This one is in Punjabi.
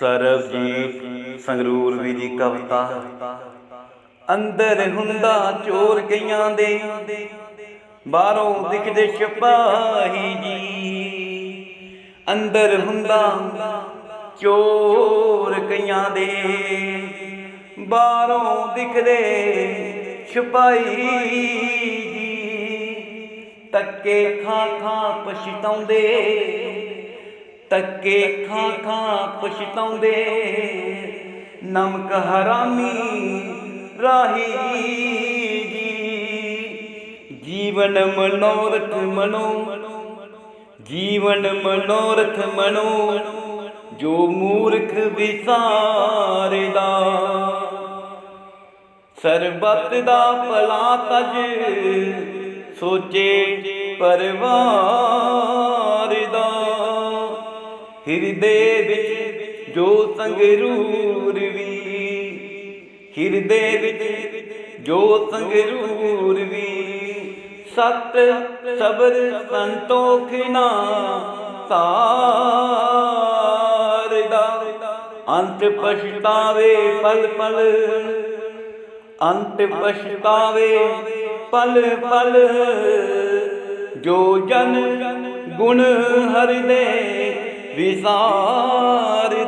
ਸਰਬਜੀਤ ਸੰਗਰੂਰ ਵੀ ਦੀ ਕਵਿਤਾ। ਅੰਦਰ ਹੁੰਦਾ ਚੋਰ ਕਈਆਂ ਦੇ, ਬਾਹਰੋਂ ਦਿਖਦੇ ਸਿਪਾਹੀ ਜੀ। ਅੰਦਰ ਹੁੰਦਾ ਚੋਰ ਕਈਆਂ ਦੇ, ਬਾਹਰੋਂ ਦਿਖਦੇ ਸਿਪਾਹੀ ਜੀ। ਤੱਕੇ ਖਾਂ ਖਾਂ ਪਛਤਾਉਂਦੇ ਤੱਕੇ ਖਾਂ ਖਾਂ ਪਛਤਾਉਂਦੇ। ਨਮਕ ਹਰਾਮੀ ਰਾਹੀ ਜੀ। ਜੀਵਨ ਮਨੋਰਥ ਮਨੋ, ਜੀਵਨ ਮਨੋਰਥ ਮਨੋ, ਜੋ ਮੂਰਖ ਵਿਸਾਰਦਾ। ਸਰਬੱਤ ਦਾ ਭਲਾ ਤਜ ਸੋਚੇ ਪਰਵਾਰ ਦਾ ਹਿਰਦੇ ਵਿੱਚ ਜੋ ਸੰਗਰੂਰ ਵੀ, ਹਿਰਦੇ ਵਿੱਚ ਜੋ ਸੰਗਰੂਰ ਵੀ, ਸਤ ਸਬਰ ਸੰਤੋਖ ਨਾ ਸਾਰਦਾ ਅੰਤ ਪਛਤਾਵੇ ਪਲ ਪਲ, ਅੰਤ ਪਛਤਾਵੇ ਪਲ ਪਲ, ਜੋ ਜਨ ਗੁਣ ਹਰਿਦੇ। ਵਿਸਾਰਦਾ